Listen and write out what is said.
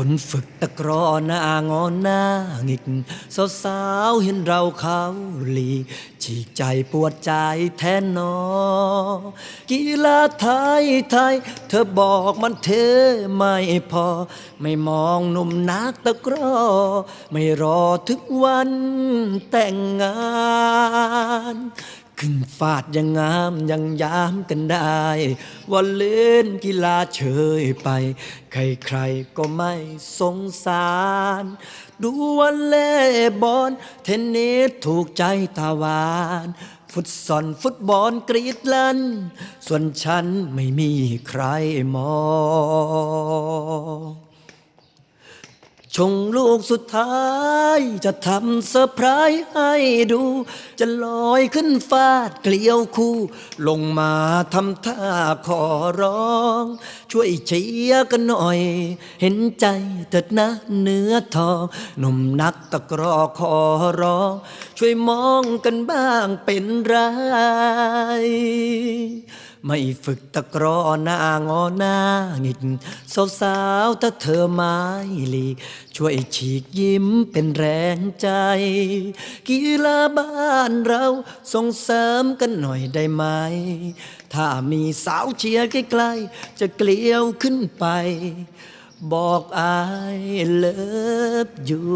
ทนฝึกตะกรอหน้างอนหน้าหงิกสาวสาวเห็นเราเขาหลี ฉีกใจปวดใจแทนนอ กีฬาไทยไทย เธอบอกมันเทไม่พอ ไม่มองหนุ่มนักตะกรอ ไม่รอถึงวันแต่งงาน ขึ้นฟาดยังงามยังยามกันได้ว่าเล่นกีฬาเฉยไป ใครๆก็ไม่สงสาร ดูวันเล่บอลเทนนิสถูกใจตาวาน ฟุตซอลฟุตบอลกรีดลัน ส่วนฉันไม่มีใครมอง ชงลูกสุดท้ายจะทำเซอร์ไพรส์ให้ดู จะลอยขึ้นฟาดเกลียวคู่ ลงมาทำท่าขอร้อง ช่วยเชียร์กันหน่อย เห็นใจเถิดนะเนื้อทองหนุ่มนักตะกรอขอร้อง ช่วยมองกันบ้างเป็นไร ไม่ฝึกตะกรอหน้างอหน้าหงิดสาวสาวถ้าเธอไม้หลีกช่วยฉีกยิ้มเป็นแรงใจ กีฬาบ้านเราส่งเสริมกันหน่อยได้ไหม ถ้ามีสาวเชียร์ใกล้ๆจะเกลียวขึ้นไป บอกอายเลิฟอยู่